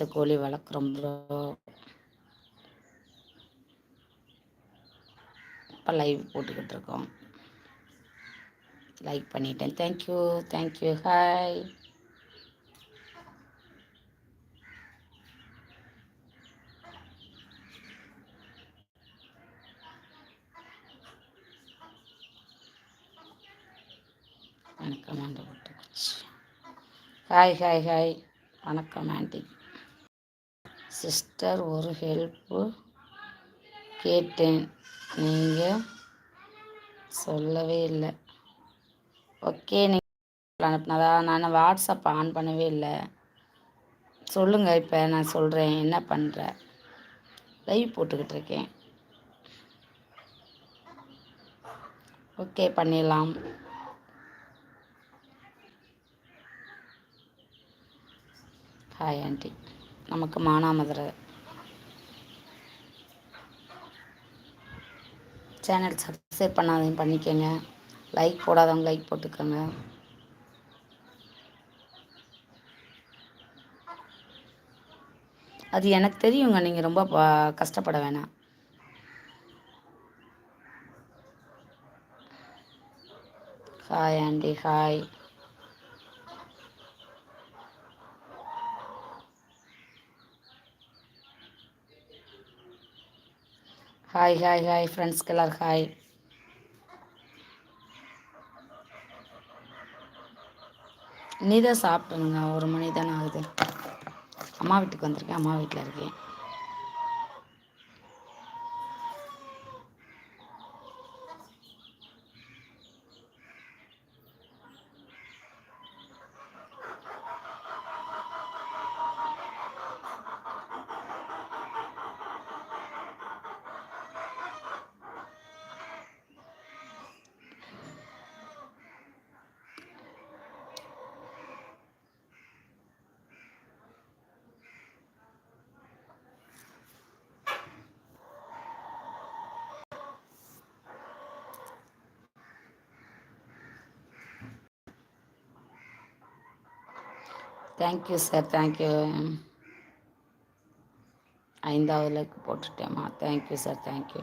நாட்டுக்கோழி வளர்க்குறோம் ப்ரோ இப்போ லைவ் போட்டுக்கிட்டு இருக்கோம். லைக் பண்ணிட்டேன். Thank you thank you hi வணக்கம் ஆண்டி. விட்டுக்குச்சு ஹாய் ஹாய் ஹாய் வணக்கம் ஆண்டி. சிஸ்டர் ஒரு ஹெல்ப்பு கேட்டேன். நீங்கள் சொல்லவே இல்லை. ஓகே நீங்கள் அனுப்புனதா நான் வாட்ஸ்அப் ஆன் பண்ணவே இல்லை. சொல்லுங்கள் இப்போ நான் சொல்கிறேன் என்ன பண்ணுற லைவ் போட்டுக்கிட்டு இருக்கேன். ஓகே பண்ணிடலாம். ஹாய் ஆண்டி நமக்கு மானாமதுரை. சேனல் சப்ஸ்கிரைப் பண்ணாதவங்க பண்ணிக்கோங்க. லைக் போடாதவங்க லைக் போட்டுக்கோங்க. அது எனக்கு தெரியுங்க நீங்கள் ரொம்ப கஷ்டப்பட வேணாம். Hi aunty hi hi hi hi ஃப்ரெண்ட்ஸ்க்கு எல்லோரும் ஹாய் நீ தான் ஒரு மணி தானே ஆகுது. அம்மா வீட்டுக்கு வந்திருக்கேன் அம்மா வீட்டில் இருக்கேன். Thank you sir thank you ஐந்தாவது like போட்டுட்டேம்மா. Thank you sir thank you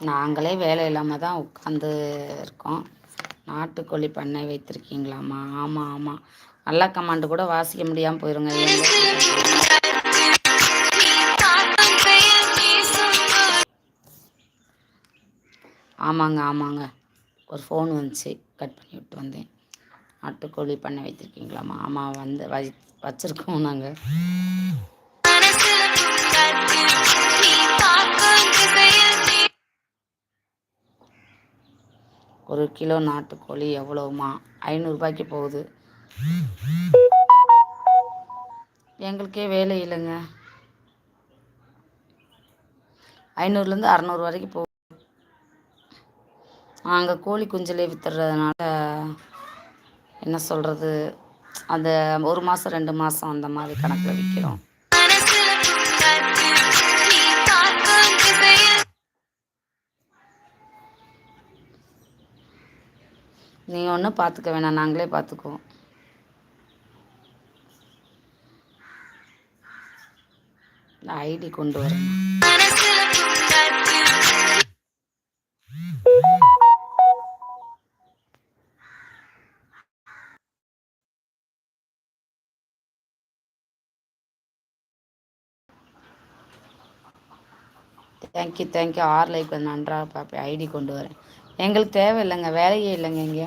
நாங்களே வேலை இல்லாமல் தான் உட்காந்து இருக்கோம். நாட்டுக்கோழி பண்ணை வைத்திருக்கீங்களாம்மா? ஆமாம் ஆமாம் நல்ல கமாண்டு கூட வாசிக்க முடியாமல் போயிருங்க. ஆமாங்க ஆமாங்க. ஒரு ஃபோன் வந்துச்சு. கட் பண்ணி விட்டு வந்தேன். நாட்டுக்கோழி பண்ணை வைத்திருக்கீங்களாம்மா? ஆமாம் வந்து வை வச்சுருக்கோம் நாங்கள் ஒரு கிலோ நாட்டுக்கோழி எவ்வளோமா ஐநூறுரூபாய்க்கு போகுது. எங்களுக்கே வேலை இல்லைங்க. ஐநூறுலேருந்து அறநூறு வரைக்கும் போகும் நாங்கள் கோழி குஞ்சலே வித்துறதுனால என்ன சொல்கிறது அந்த ஒரு மாதம் ரெண்டு மாதம் அந்த மாதிரி கணக்கில் விற்கிறோம் நீங்கள் ஒன்றும் பார்த்துக்க வேணாம். நாங்களே பார்த்துக்குவோம் ஐடி கொண்டு வரேன் தேங்க்யூ தேங்க்யூ ஆர் லைக் நன்றாக பார்ப்பேன். ஐடி கொண்டு வரேன். எங்களுக்கு தேவை இல்லைங்க வேலையே இல்லைங்க இங்கே.